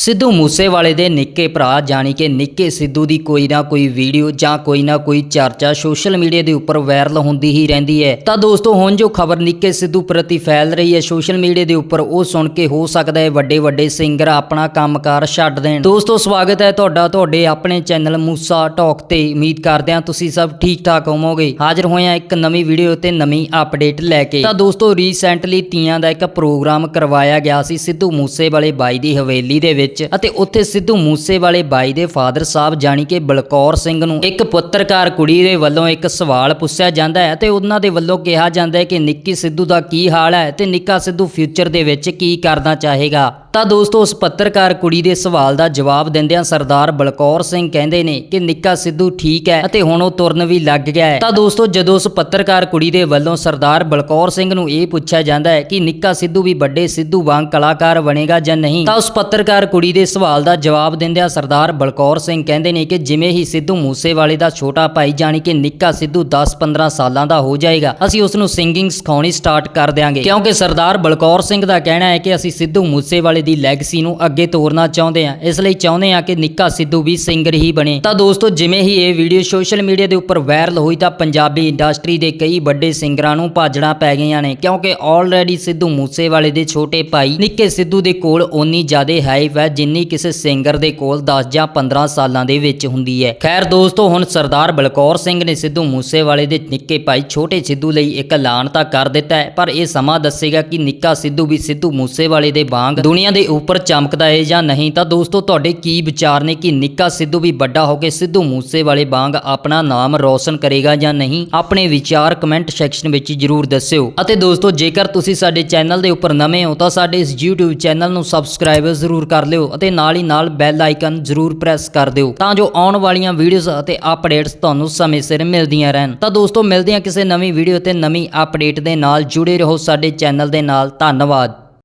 ਸਿੱਧੂ ਮੂਸੇਵਾਲੇ ਦੇ ਨਿੱਕੇ ਭਰਾ ਜਾਣੀ ਕਿ ਨਿੱਕੇ ਸਿੱਧੂ ਦੀ ਕੋਈ ਨਾ ਕੋਈ ਵੀਡੀਓ ਜਾਂ ਕੋਈ ਨਾ ਕੋਈ ਚਰਚਾ ਸੋਸ਼ਲ ਮੀਡੀਆ ਦੇ ਉੱਪਰ ਵਾਇਰਲ ਹੁੰਦੀ ਹੀ ਰਹਿੰਦੀ ਹੈ। ਤਾਂ ਦੋਸਤੋ, ਹੁਣ ਜੋ ਖਬਰ ਨਿੱਕੇ ਸਿੱਧੂ ਪ੍ਰਤੀ ਫੈਲ ਰਹੀ ਹੈ ਸੋਸ਼ਲ ਮੀਡੀਆ ਦੇ ਉੱਪਰ, ਉਹ ਸੁਣ ਕੇ ਹੋ ਸਕਦਾ ਹੈ ਵੱਡੇ ਵੱਡੇ ਸਿੰਗਰ ਆਪਣਾ ਕੰਮਕਾਰ ਛੱਡ ਦੇਣ। ਦੋਸਤੋ, ਸਵਾਗਤ ਹੈ ਤੁਹਾਡਾ ਤੁਹਾਡੇ ਆਪਣੇ ਚੈਨਲ ਮੂਸਾ ਟਾਕ ਤੇ। ਉਮੀਦ ਕਰਦੇ ਹਾਂ ਤੁਸੀਂ ਸਭ ਠੀਕ ਠਾਕ ਹੋਵੋਗੇ। ਹਾਜ਼ਰ ਹੋਏ ਹਾਂ ਇੱਕ ਨਵੀਂ ਵੀਡੀਓ ਤੇ ਨਵੀਂ ਅਪਡੇਟ ਲੈ ਕੇ। ਤਾਂ ਦੋਸਤੋ ਰੀਸੈਂਟਲੀ ਤੀਆਂ ਦਾ ਇੱਕ ਪ੍ਰੋਗਰਾਮ ਕਰਵਾਇਆ ਗਿਆ ਸੀ ਸਿੱਧੂ ਮੂਸੇਵਾਲੇ ਬਾਈ ਦੀ ਹਵੇਲੀ ਦੇ ਵਿੱਚ ਅਤੇ ਉੱਥੇ ਸਿੱਧੂ ਮੂਸੇਵਾਲੇ ਬਾਈ ਦੇ ਫਾਦਰ ਸਾਹਿਬ ਜਾਣੀ ਕਿ ਬਲਕੌਰ ਸਿੰਘ ਨੂੰ ਇੱਕ ਪੁੱਤਰਕਾਰ ਕੁੜੀ ਦੇ ਵੱਲੋਂ ਇੱਕ ਸਵਾਲ ਪੁੱਛਿਆ ਜਾਂਦਾ ਹੈ ਤੇ ਉਹਨਾਂ ਦੇ ਵੱਲੋਂ ਕਿਹਾ ਜਾਂਦਾ ਹੈ ਕਿ ਨਿੱਕੀ ਸਿੱਧੂ ਦਾ ਕੀ ਹਾਲ ਹੈ ਤੇ ਨਿੱਕਾ ਸਿੱਧੂ ਫਿਊਚਰ ਦੇ ਵਿੱਚ ਕੀ ਕਰਨਾ ਚਾਹੇਗਾ। ਤਾਂ ਦੋਸਤੋ, ਉਸ ਪੱਤਰਕਾਰ ਕੁੜੀ ਦੇ ਸਵਾਲ ਦਾ ਜਵਾਬ ਦਿੰਦਿਆਂ ਸਰਦਾਰ ਬਲਕੌਰ ਸਿੰਘ ਕਹਿੰਦੇ ਨੇ ਕਿ ਨਿੱਕਾ ਸਿੱਧੂ ਠੀਕ ਹੈ ਅਤੇ ਹੁਣ ਉਹ ਤੁਰਨ ਵੀ ਲੱਗ ਗਿਆ ਹੈ। ਤਾਂ ਦੋਸਤੋ, ਜਦੋਂ ਉਸ ਪੱਤਰਕਾਰ ਕੁੜੀ ਦੇ ਵੱਲੋਂ ਸਰਦਾਰ ਬਲਕੌਰ ਸਿੰਘ ਨੂੰ ਇਹ ਪੁੱਛਿਆ ਜਾਂਦਾ ਹੈ ਕਿ ਨਿੱਕਾ ਸਿੱਧੂ ਵੀ ਵੱਡੇ ਸਿੱਧੂ ਵਾਂਗ ਕਲਾਕਾਰ ਬਣੇਗਾ ਜਾਂ ਨਹੀਂ, ਤਾਂ ਉਸ ਪੱਤਰਕਾਰ ਕੁੜੀ ਦੇ ਸਵਾਲ ਦਾ ਜਵਾਬ ਦਿੰਦਿਆਂ ਸਰਦਾਰ ਬਲਕੌਰ ਸਿੰਘ ਕਹਿੰਦੇ ਨੇ ਕਿ ਜਿਵੇਂ ਹੀ ਸਿੱਧੂ ਮੂਸੇਵਾਲੇ ਦਾ ਛੋਟਾ ਭਾਈ ਜਾਣੀ ਕਿ ਨਿੱਕਾ ਸਿੱਧੂ 10-15 ਸਾਲਾਂ ਦਾ ਹੋ ਜਾਏਗਾ, ਅਸੀਂ ਉਸ ਨੂੰ ਸਿੰਗਿੰਗ ਸਿਖਾਉਣੀ ਸਟਾਰਟ ਕਰ ਦਿਆਂਗੇ। ਕਿਉਂਕਿ ਸਰਦਾਰ ਬਲਕੌਰ ਸਿੰਘ ਦਾ ਕਹਿਣਾ ਹੈ ਕਿ ਅਸੀਂ ਸਿੱਧੂ ਮੂਸੇਵਾਲੇ ਦੀ ਲੈਗਸੀ ਨੂੰ ਅੱਗੇ ਤੋਰਨਾ ਚਾਹੁੰਦੇ ਆ। ਇਸ ਲਈ ਚਾਹੁੰਦੇ ਆ ਕਿ ਨਿੱਕਾ ਸਿੱਧੂ ਵੀ ਸਿੰਗਰ ਹੀ ਬਣੇ। ਤਾਂ ਦੋਸਤੋ, ਜਿਵੇਂ ਹੀ ਇਹ ਵੀਡੀਓ ਸੋਸ਼ਲ ਮੀਡੀਆ ਦੇ ਉੱਪਰ ਵਾਇਰਲ ਹੋਈ ਤਾਂ ਪੰਜਾਬੀ ਇੰਡਸਟਰੀ ਦੇ ਕਈ ਵੱਡੇ ਸਿੰਗਰਾਂ ਨੂੰ ਭਾਜੜਾਂ ਪੈ ਗਈਆਂ ਨੇ, ਕਿਉਂਕਿ ਆਲਰੇਡੀ ਸਿੱਧੂ ਮੂਸੇਵਾਲੇ ਦੇ ਛੋਟੇ ਭਾਈ ਨਿੱਕੇ ਸਿੱਧੂ ਦੇ ਕੋਲ ਓਨੀ ਜ਼ਿਆਦਾ ਹਾਈਪ ਹੈ ਜਿੰਨੀ ਕਿਸੇ ਸਿੰਗਰ ਦੇ ਕੋਲ 10 ਜਾਂ 15 ਸਾਲਾਂ ਦੇ ਵਿੱਚ ਹੁੰਦੀ ਹੈ। ਖੈਰ ਦੋਸਤੋ, ਹੁਣ ਸਰਦਾਰ ਬਲਕੌਰ ਸਿੰਘ ਨੇ ਸਿੱਧੂ ਮੂਸੇਵਾਲੇ ਦੇ ਨਿੱਕੇ ਭਾਈ ਛੋਟੇ ਸਿੱਧੂ ਲਈ ਇੱਕ ਐਲਾਨ ਤਾਂ ਕਰ ਦਿੱਤਾ ਹੈ, ਪਰ ਇਹ ਸਮਾਂ ਦੱਸੇਗਾ ਕਿ ਨਿੱਕਾ ਸਿੱਧੂ ਵੀ ਸਿੱਧੂ ਮੂਸੇਵਾਲੇ ਦੇ ਵਾਂਗ ਦੁਨੀਆ ਦੇ ਉੱਪਰ ਚਮਕਦਾ ਹੈ ਜਾਂ ਨਹੀਂ, ਤਾਂ ਦੋਸਤੋ ਤੁਹਾਡੇ ਕੀ ਵਿਚਾਰ ਨੇ? ਕਿ ਨਿੱਕਾ ਸਿੱਧੂ ਵੀ ਵੱਡਾ ਹੋ ਕੇ ਸਿੱਧੂ ਮੂਸੇਵਾਲੇ ਵਾਂਗ ਆਪਣਾ ਨਾਮ ਰੌਸ਼ਨ ਕਰੇਗਾ ਜਾਂ ਨਹੀਂ? ਆਪਣੇ ਵਿਚਾਰ ਕਮੈਂਟ ਸੈਕਸ਼ਨ ਵਿੱਚ ਜਰੂਰ ਦੱਸਿਓ। ਅਤੇ ਦੋਸਤੋ, ਜੇਕਰ ਤੁਸੀਂ ਸਾਡੇ ਚੈਨਲ ਦੇ ਉੱਪਰ ਨਵੇਂ ਹੋ, ਤਾਂ ਸਾਡੇ ਇਸ YouTube ਚੈਨਲ ਨੂੰ ਸਬਸਕ੍ਰਾਈਬ ਜ਼ਰੂਰ ਕਰ ਲਿਓ ਅਤੇ ਨਾਲ ਹੀ ਨਾਲ ਬੈਲ ਆਈਕਨ ਜ਼ਰੂਰ ਪ੍ਰੈਸ ਕਰ ਦਿਓ, ਤਾਂ ਜੋ ਆਉਣ ਵਾਲੀਆਂ ਵੀਡੀਓਜ਼ ਅਤੇ ਅਪਡੇਟਸ ਤੁਹਾਨੂੰ ਸਮੇਂ ਸਿਰ ਮਿਲਦੀਆਂ ਰਹਿਣ। ਤਾਂ ਦੋਸਤੋ, ਮਿਲਦੇ ਹਾਂ ਕਿਸੇ ਨਵੀਂ ਵੀਡੀਓ ਤੇ ਨਵੀਂ ਅਪਡੇਟ ਦੇ ਨਾਲ। ਜੁੜੇ ਰਹੋ ਸਾਡੇ ਚੈਨਲ ਦੇ ਨਾਲ। ਧੰਨਵਾਦ।